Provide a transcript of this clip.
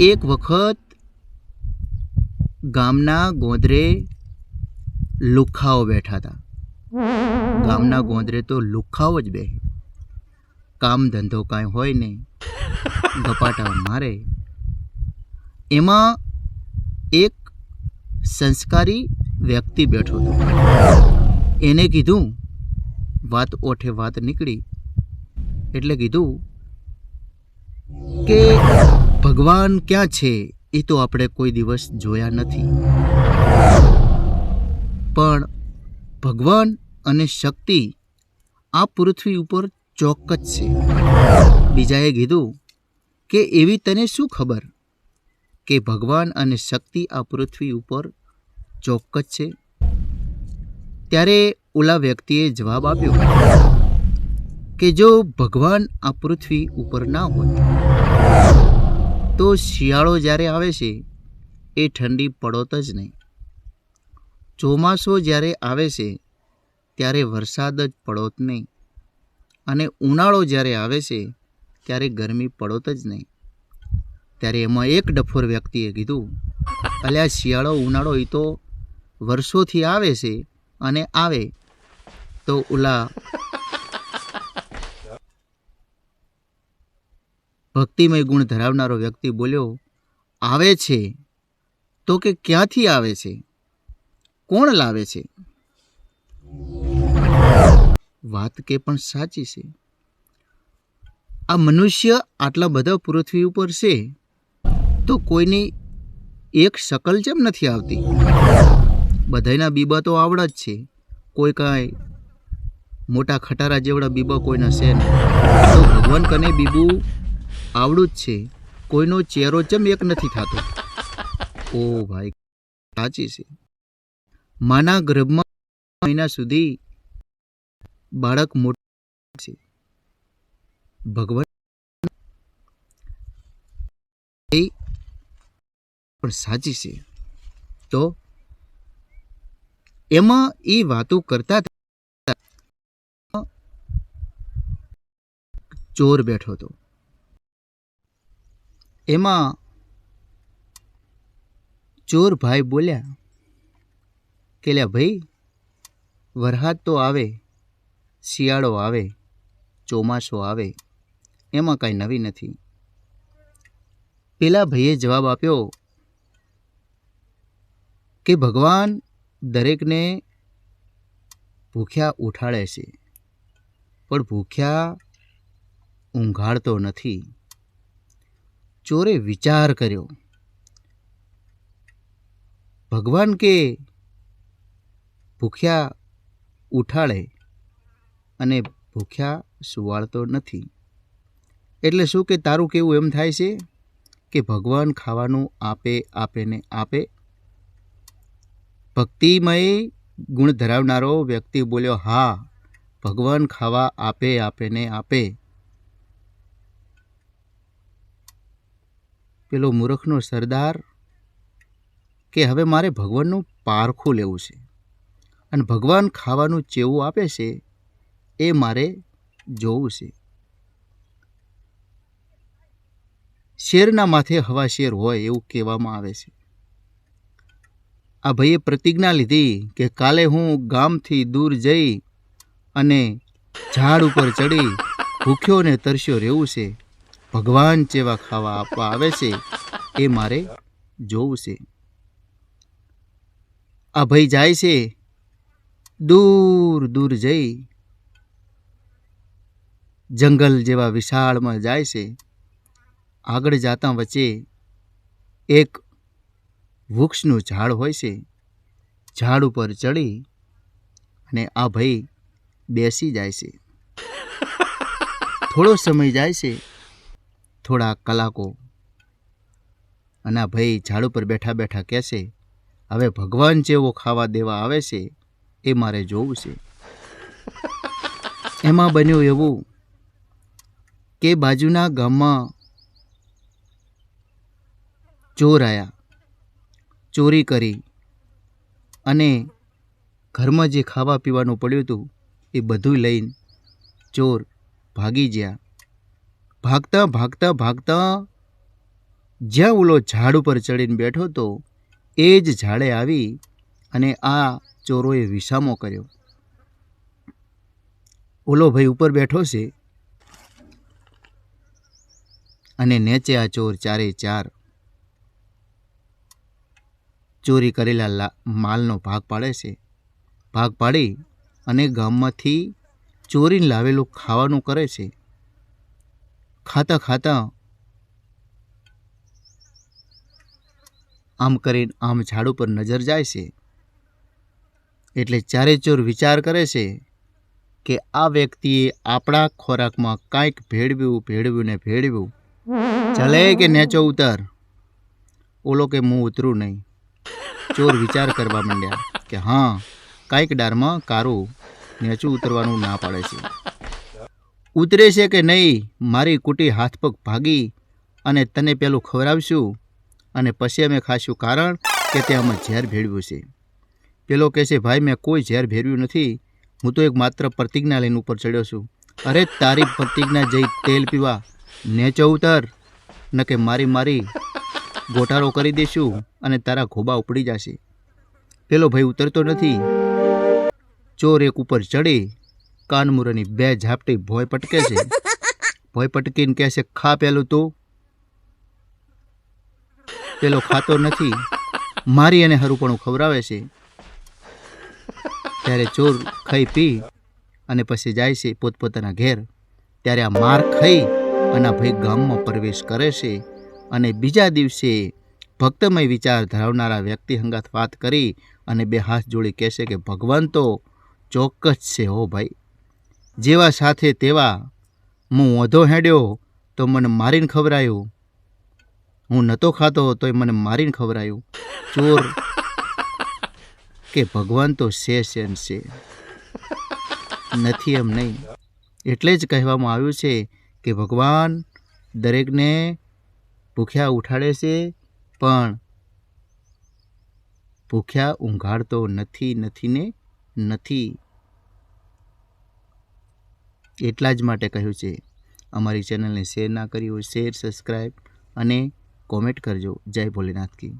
એક વખત ગામના ગોંદરે લુખાઓ બેઠા હતા. ગામના ગોંદરે તો લુખાઓ જ બે કામ ધંધો કાંઈ હોય નહીં. ગપાટા મારે. એમાં એક સંસ્કારી વ્યક્તિ બેઠો હતો. એને કીધું, વાત ઓઠે વાત નીકળી. એટલે કીધું કે ભગવાન ક્યાં છે એ તો આપણે કોઈ દિવસ જોયા નથી. પણ ભગવાન અને શક્તિ આ પૃથ્વી ઉપર ચોક્કસ છે. બીજાએ કીધું કે એવી તને શું ખબર કે ભગવાન અને શક્તિ આ પૃથ્વી ઉપર ચોક્કસ છે? ત્યારે ઓલા વ્યક્તિએ જવાબ આપ્યો કે જો ભગવાન આ પૃથ્વી ઉપર ના હોય, તો શિયાળો જ્યારે આવે છે, એ ઠંડી પડોત જ નહીં. ચોમાસો જ્યારે આવે છે, ત્યારે વરસાદ જ પડોત નહીં. અને ઉનાળો જ્યારે આવે છે, ત્યારે ગરમી પડોત જ નહીં. ત્યારે એમાં એક ડફોર વ્યક્તિએ કીધું, અલ્યા શિયાળો, ઉનાળો એ તો વર્ષોથી આવે છે અને આવે. તો ઓલા ભક્તિમય ગુણ ધરાવનારો વ્યક્તિ બોલ્યો, આવે છે? તો કે ક્યાંથી આવે છે? કોણ લાવે છે? વાત કે પણ સાચી છે. આ મનુષ્ય આટલા બધા પૃથ્વી ઉપર છે, તો કોઈની એક શકલ જેમ નથી આવતી. બધાના બીબા તો આવડા જ છે. કોઈ કાંઈ મોટા ખટારા જેવડા બીબા કોઈના છે નહીં. તો ભગવાન કને બીબું આવડું જ છે. કોઈનો ચહેરો જેમ એક નથી થતો? ઓ ભાઈ, સાચી છે. માના ગર્ભમાં મહિના સુધી બાળક મોટું છે. ભગવાન પણ સાચી છે. તો એમાં એ વાતો કરતા ચોર બેઠો હતો. એમાં ચોર ભાઈ બોલ્યા કે લ્યા ભાઈ વરસાદ તો આવે, શિયાળો આવે, ચોમાસો આવે, એમાં કાંઈ નવી નથી. પેલા ભાઈએ જવાબ આપ્યો કે ભગવાન દરેકને ભૂખ્યા ઉઠાડે છે, પણ ભૂખ્યા ઊંઘાડતો નથી. ચોરે વિચાર કર્યો. ભગવાન કે ભૂખ્યા ઉઠાડે અને ભૂખ્યા સુવાળતો નથી. એટલે શું કે તારું કેવું એમ થાય છે? કે ભગવાન ખાવાનું આપે આપે ને આપે? ભક્તિમય ગુણ ધરાવનારો વ્યક્તિ બોલ્યો, હા, ભગવાન ખાવા આપે આપે ને આપે. પેલો મૂરખનો સરદાર કે હવે મારે ભગવાનનું પારખું લેવું છે અને ભગવાન ખાવાનું ચેવું આપે છે એ મારે જોવું છે. શેરના માથે હવા શેર હોય એવું કહેવામાં આવે છે. આ ભાઈએ પ્રતિજ્ઞા લીધી કે કાલે હું ગામથી દૂર જઈ અને ઝાડ ઉપર ચડી ભૂખ્યો ને તરસ્યો રહેવું છે. ભગવાન જેવા ખાવા આપવા આવે છે, એ મારે જોવું છે. આ ભાઈ જાય છે, દૂર દૂર જઈ, જંગલ જેવા વિશાળમાં જાય છે. આગળ જાતા વચ્ચે એક વૃક્ષનું ઝાડ હોય છે, ઝાડ ઉપર ચડી અને આ ભાઈ બેસી જાય છે. થોડો સમય જાય છે થોડા કલાકો. અને ભાઈ ઝાડ ઉપર બેઠા બેઠા કહેશે હવે ભગવાન જેવો ખાવા દેવા આવે છે એ મારે જોવું છે. એમાં બન્યું એવું કે બાજુના ગામમાં ચોર આવ્યા ચોરી કરી અને ઘરમાં જે ખાવા પીવાનું પડ્યું હતું એ બધું લઈને ચોર ભાગી ગયા. ભાગતા ભાગતા ભાગતા જ્યાં ઓલો ઝાડ ઉપર ચડીને બેઠો તો એ જ ઝાડે આવી અને આ ચોરોએ વિસામો કર્યો. ઓલો ભાઈ ઉપર બેઠો છે અને નેચે આ ચોર ચારે ચાર ચોરી કરેલા માલનો ભાગ પાડે છે. ભાગ પાડી અને ગામમાંથી ચોરીને લાવેલું ખાવાનું કરે છે. ખાતા ખાતા આમ કરીને આમ ઝાડ ઉપર નજર જાય છે. એટલે ચારે ચોર વિચાર કરે છે કે આ વ્યક્તિએ આપણા ખોરાકમાં કાંઈક ભેળવ્યું ભેળવ્યું ને ભેળવ્યું. ચલે કે નેચો ઉતર? ઓલો કે હું ઉતરું નહીં. ચોર વિચાર કરવા માંડ્યા કે હા, કાંઈક ડારમાં કારું નેચું ઉતરવાનું ના પાડે છે. ઉતરે છે કે નહીં, મારી કુટી હાથ પગ ભાગી અને તને પેલું ખવડાવશું અને પછી અમે ખાશું કારણ કે તે અમે ઝેર ભેળવ્યું છે. પેલો કહે છે, ભાઈ, મેં કોઈ ઝેર ભેળવ્યું નથી. હું તો એક માત્ર પ્રતિજ્ઞા લઈને ઉપર ચડ્યો છું. અરે, તારી પ્રતિજ્ઞા જઈ તેલ પીવા. નેચો ઉતર. ન કે મારી મારી ગોટાળો કરી દઈશું અને તારા ઘોબા ઉપડી જશે. પેલો ભાઈ ઉતરતો નથી. ચોર એક ઉપર ચડી કાનમુરાની બે ઝાપટી ભોય પટકે છે. ભોય પટકીને કહે છે, ખા પેલું તું. પેલો ખાતો નથી. મારી અને હરુપણું ખવડાવે છે. ત્યારે ચોર ખાઈ પી અને પછી જાય છે પોતપોતાના ઘેર. ત્યારે આ માર ખાઈ અને ભાઈ ગામમાં પ્રવેશ કરે છે. અને બીજા દિવસે ભક્તમય વિચાર ધરાવનારા વ્યક્તિ હંગાત વાત કરી અને બે હાથ જોડી કહેશે કે, ભગવાન તો ચોક્કસ છે હો ભાઈ. જેવા સાથે તેવા હું વધો હેડ્યો તો મને મારીને ખવરાયું હું નહોતો ખાતો તોય મને મારીને ખવરાયું ચોર કે ભગવાન તો છે છે છે. નથી એમ નહીં. એટલે જ કહેવામાં આવ્યું છે કે ભગવાન દરેકને ભૂખ્યા ઉઠાડે છે, પણ ભૂખ્યા ઊંઘાડતો નથી નથી ને નથી. એટલા જ માટે કહ્યું છે. અમારી ચેનલને શેર ના કરી હોય, શેર સબસ્ક્રાઈબ અને કોમેન્ટ કરજો. જય ભોલેનાથ કી.